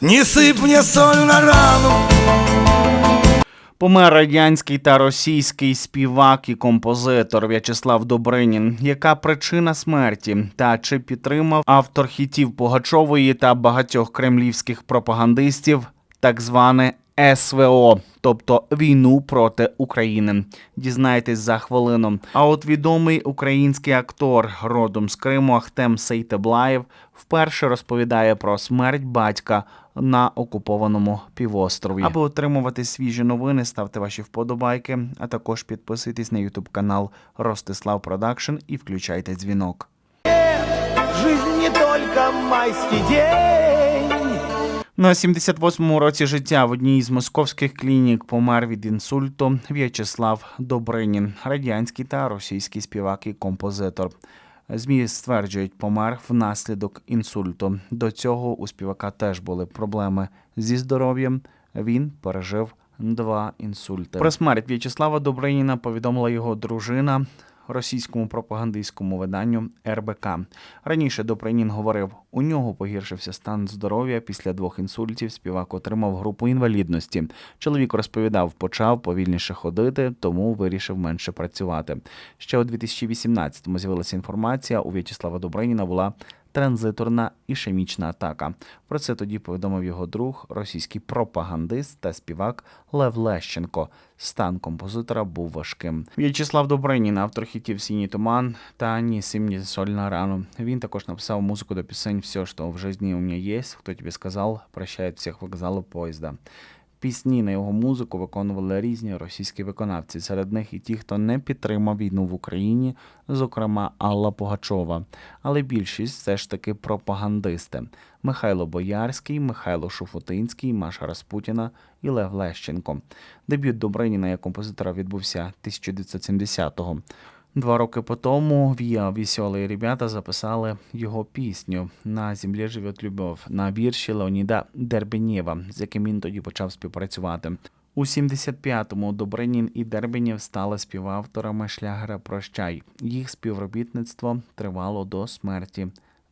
Не сип мне соль на рану Помер радянський та російський співак і композитор В'ячеслав Добринін. Яка причина смерті? Та чи підтримав автор хітів Пугачової та багатьох кремлівських пропагандистів так зване СВО, тобто війну проти України? Дізнайтесь за хвилину. А от відомий український актор родом з Криму Ахтем Сейтеблаєв вперше розповідає про смерть батька на окупованому півострові. Аби отримувати свіжі новини, ставте ваші вподобайки, а також підписуйтесь на Ютуб канал Ростислав Продакшн і включайте дзвінок. Жизнь не только майский день. На 78-му році життя в одній із московських клінік помер від інсульту В'ячеслав Добринін, радянський та російський співак і композитор. ЗМІ стверджують, помер внаслідок інсульту. До цього у співака теж були проблеми зі здоров'ям. Він пережив два інсульти. Про смерть В'ячеслава Добриніна повідомила його дружина російському пропагандистському виданню РБК. Раніше Добринін говорив, у нього погіршився стан здоров'я після двох інсультів. Співак отримав групу інвалідності. Чоловік розповідав, почав повільніше ходити, тому вирішив менше працювати. Ще у 2018-му з'явилася інформація. У В'ячеслава Добриніна була транзиторна ішемічна атака. Про це тоді повідомив його друг, російський пропагандист та співак Лев Лещенко. Стан композитора був важким. В'ячеслав Добринін, автор хітів Синій туман та Ні сим, ні соль на рану. Він також написав музику до пісень Все, що в житті у мене є. Хто тобі сказав, прощають всіх вокзалу поїзда. Пісні на його музику виконували різні російські виконавці. Серед них і ті, хто не підтримав війну в Україні, зокрема Алла Пугачова. Але більшість все ж таки пропагандисти: Михайло Боярський, Михайло Шуфутинський, Маша Распутіна і Лев Лещенко. Дебют Добриніна як композитора відбувся 1970-го. Два роки по тому Віа «Веселі ребята записали його пісню На землі живет любов на вірші Леоніда Дербенєва, з яким він тоді почав співпрацювати. У 75-му Добринін і Дербенєв стали співавторами шлягера Прощай. Їх співробітництво тривало до смерті.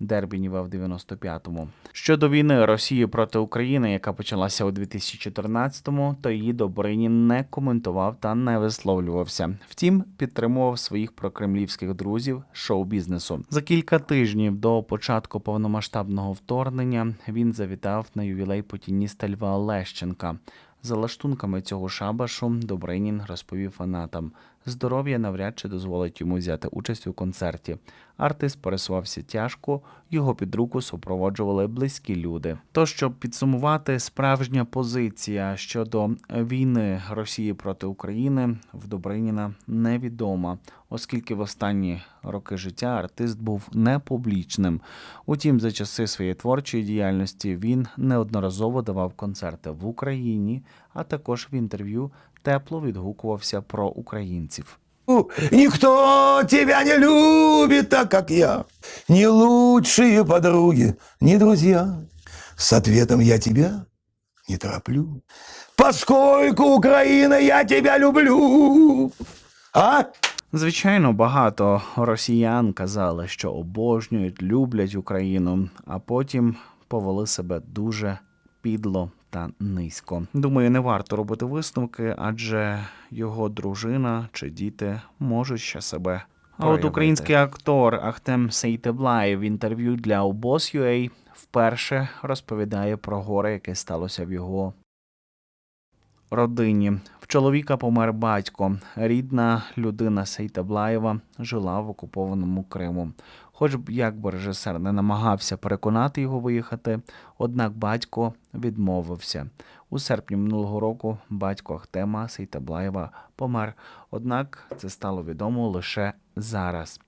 Дербінєва в 95-му. Щодо війни Росії проти України, яка почалася у 2014-му, то її Добринін не коментував та не висловлювався. Втім, підтримував своїх прокремлівських друзів шоу-бізнесу. За кілька тижнів до початку повномасштабного вторгнення він завітав на ювілей путініста Льва Лещенка. За лаштунками цього шабашу Добринін розповів фанатам. Здоров'я навряд чи дозволить йому взяти участь у концерті. Артист пересувався тяжко, його під руку супроводжували близькі люди. То, щоб підсумувати, справжня позиція щодо війни Росії проти України в Добриніна невідома, оскільки в останні роки життя артист був непублічним. Утім, за часи своєї творчої діяльності він неодноразово давав концерти в Україні, а також в інтерв'ю тепло відгукувався про українців. Никто тебя не любит так, как я. Ни лучшие подруги, ни друзья С ответом я тебя не тороплю. Поскольку, Украина, я тебя люблю А? Звичайно, багато росіян казали, що обожнюють, люблять Україну, а потім повели себе дуже підло та низько. Думаю, не варто робити висновки, адже його дружина чи діти можуть ще себе. А от український актор Ахтем Сейтеблаєв в інтерв'ю для обоз.ua вперше розповідає про горе, яке сталося в його родині. В чоловіка помер батько. Рідна людина Сейтаблаєва жила в окупованому Криму. Хоч б як би режисер не намагався переконати його виїхати, однак батько відмовився. У серпні минулого року батько Ахтема Сейтаблаєва помер. Однак це стало відомо лише зараз.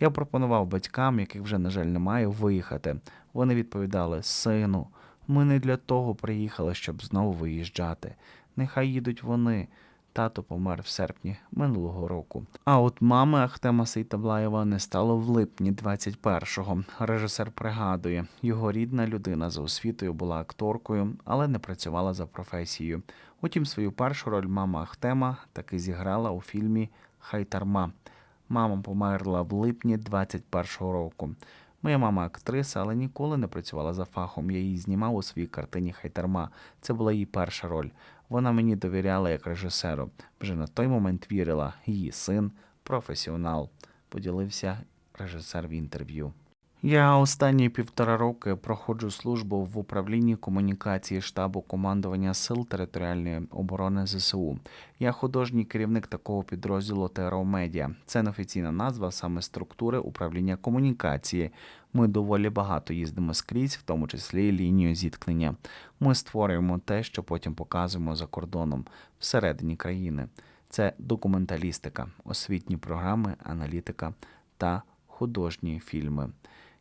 Я пропонував батькам, яких вже, на жаль, немає, виїхати. Вони відповідали: Сину, ми не для того приїхали, щоб знову виїжджати. Нехай їдуть вони. Тато помер в серпні минулого року. А от мами Ахтема Сейтаблаєва не стало в липні 21-го. Режисер пригадує, його рідна людина за освітою була акторкою, але не працювала за професією. Утім, свою першу роль мама Ахтема таки зіграла у фільмі Хайтарма. Мама померла в липні 21-го року. Моя мама актриса, але ніколи не працювала за фахом. Я її знімав у своїй картині Хайтарма. Це була її перша роль. Вона мені довіряла як режисеру. Вже на той момент вірила. Її син професіонал. Поділився режисер в інтерв'ю. Я останні півтора роки проходжу службу в управлінні комунікації штабу командування Сил територіальної оборони ЗСУ. Я художній керівник такого підрозділу ТРО Медіа. Це неофіційна назва саме структури управління комунікації. Ми доволі багато їздимо скрізь, в тому числі лінію зіткнення. Ми створюємо те, що потім показуємо за кордоном всередині країни. Це документалістика, освітні програми, аналітика та художні фільми.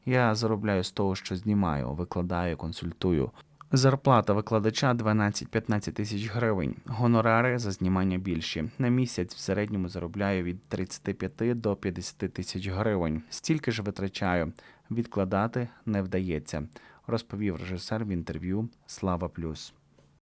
Я заробляю з того, що знімаю, викладаю, консультую. Зарплата викладача 12-15 тисяч гривень. Гонорари за знімання більші. На місяць в середньому заробляю від 35 до 50 тисяч гривень. Стільки ж витрачаю. Відкладати не вдається, розповів режисер в інтерв'ю Слава Плюс.